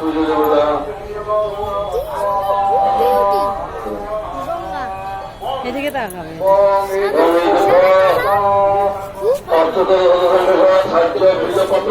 সূর্যদেবতা এদিকে তাকাবে অর্থতর সাহায্য বীজপত্র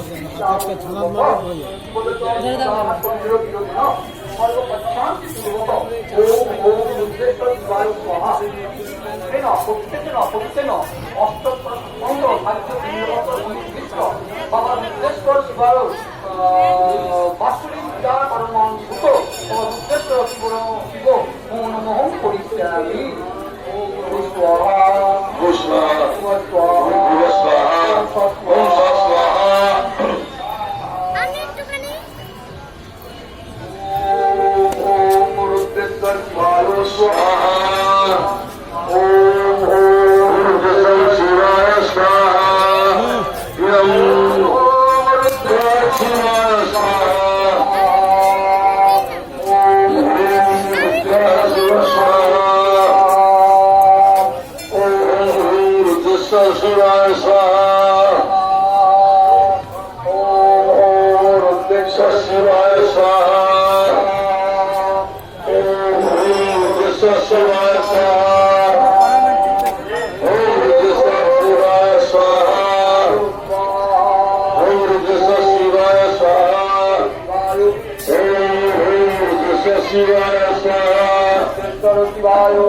ওর সঙ্গে এরকম রিস্কি জায়গায় নিয়ে আসা যাবে না হাতে একটা ঝালান মারে বলে ধরে দাও পুষ্পা ওম স্বাহা ওম স্বাহা श शिव स्वाम कृष्ण शिव स्वार शिवाय स्वामृ कृष्ण शिव स्वास कृष्ण शिवाय स्वायो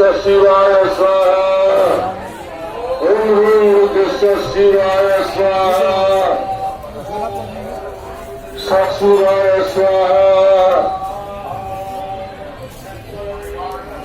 Shivaya Swaha. Om Guru Krishna Shivaya Swaha.